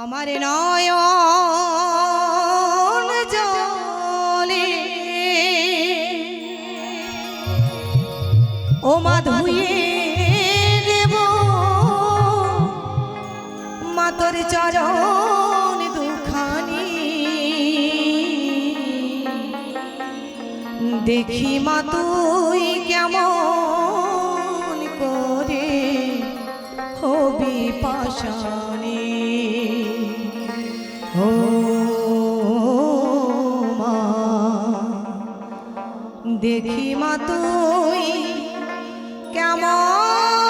আমার নয়ন জলে। ও মা ধুয়ে দেব, মা তোর চরণ দুখানি। দেখি মা তুই কেমন করে, হবি পাশানি দেখি মা তুই কেমন?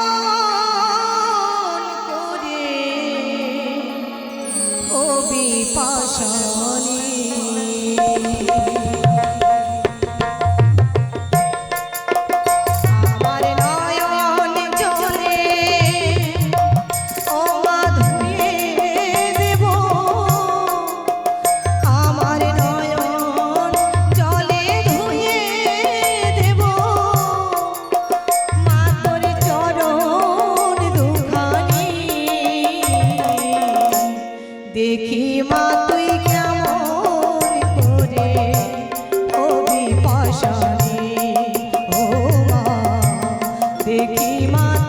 দেখি মা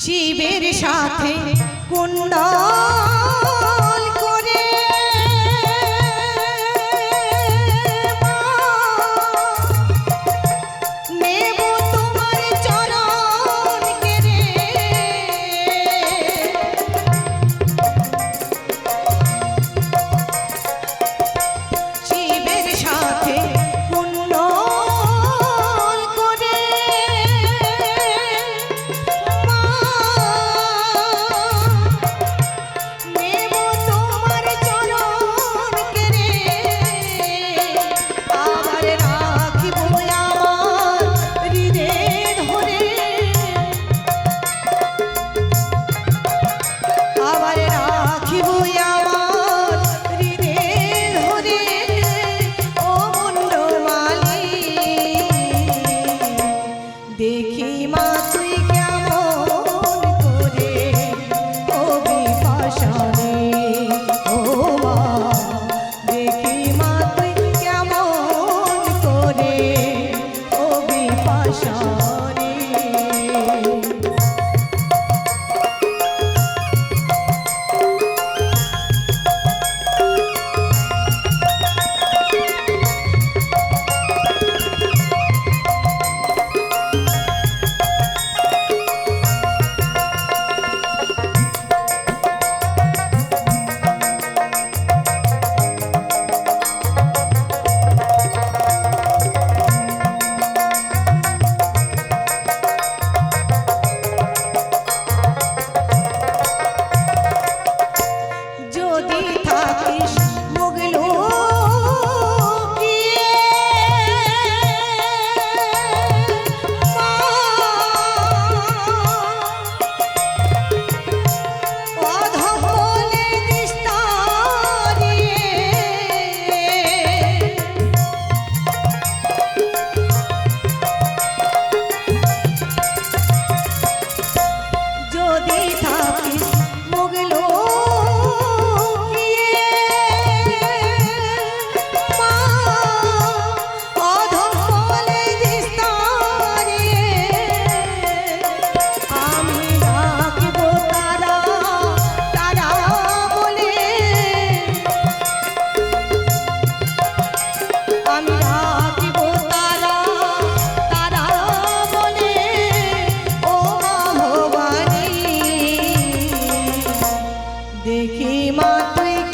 শিবের সাথে কুণ্ডল। Kibuya. দেখি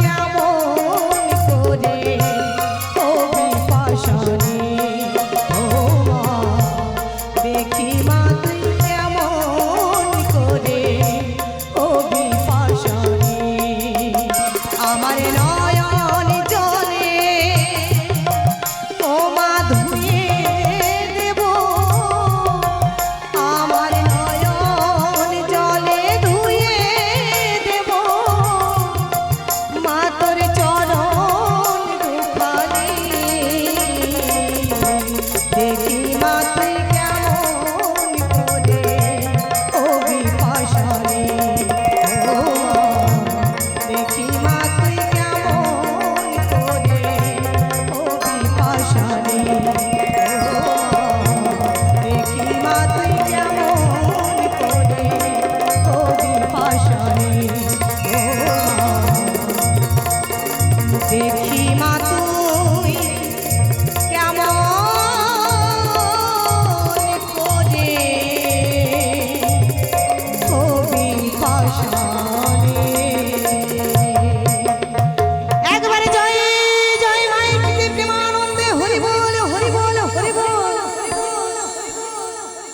পাশানি